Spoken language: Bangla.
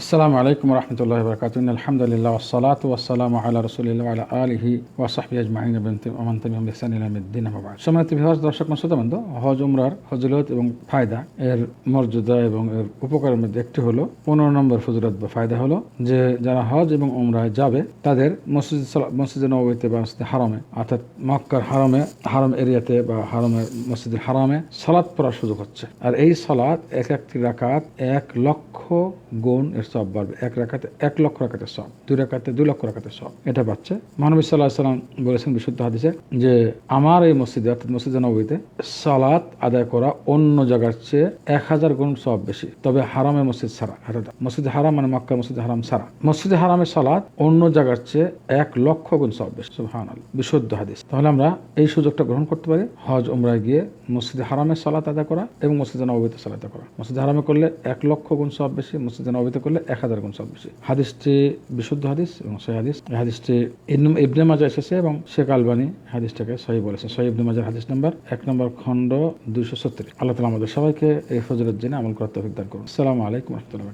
আসসালামু আলাইকুম রহমতুল্লাহ বরকাতুন আলহামদুলিল্লাহ ওসালাত ওয়াসালাম আল্লাহ রসুলিল্লাহ আলা আলিহি ওয়াসাহবি আজমাইন। ওমান তামিম আহবাদ সম্মানিত বিভাগ দর্শক মসুদবন্ধ হজ, উমরার ফজলত এবং ফায়দা এর মর্যাদা এবং এর উপকারের মধ্যে একটি হলো, পনেরো নম্বর ফজলত বা ফায়দা হলো যে যারা হজ এবং উমরায় যাবে, তাদের মসজিদ মসজিদে নবীতে বা মসজিদে হারামে, অর্থাৎ মক্কার হারামে, হারাম এরিয়াতে বা হারামের মসজিদের হারামে সালাদ পড়ার সুযোগ হচ্ছে। আর এই সালাদ এক একটি রাকাত এক লক্ষ গুণ এর সব বাড়বে। এক রাকাতে এক লক্ষ রাকাতের সব, দুই রাকাতে দুই লক্ষ রাকাতের সব। এটা পাচ্ছে মহানবী সাল্লাহ সাল্লাম বলেছেন বিশুদ্ধ হাদিসে যে আমার এই মসজিদে, অর্থাৎ মসজিদে নবীতে সালাত আদায় করা অন্য জায়গার চেয়ে এক হাজার গুণ সব বেশি। তবে হারামে মসজিদ ছাড়া অর্থাৎ মসজিদে হারাম মানে মক্কা, মসজিদে হারাম ছাড়া। মসজিদে হারামের সালাত অন্য জায়গার চেয়ে এক লক্ষ গুণ সব বেশি। সুবহান বিশুদ্ধ হাদিস। তাহলে আমরা এই সুযোগটা গ্রহণ করতে পারি। হজ, উমরায় গিয়ে মসজিদে হারামের সালাত আদায় করা এবং মসজিদে নবীতে সালাত করা। মসজিদ হারামে করলে এক লক্ষ গুণ সব বেশি, মসজিদে নবীতে করলে এক হাজার গুণ সব বেশি। হাদিসটি বিশুদ্ধ হাদিস এবং সহি হাদিস। এই হাদিসটি ইবনে- মাজা এসেছে এবং শেখ আলবানি হাদিসটাকে সহি বলেছে। সহি ইবনে মাজার হাদিস নম্বর এক নম্বর খণ্ড দুইশো সত্তর। আল্লাহ তালা আমাদের সবাইকে এই ফজরের জন্য আমল করার তৌফিক করুন। আসসালামু আলাইকুম রহমতুল্লাহ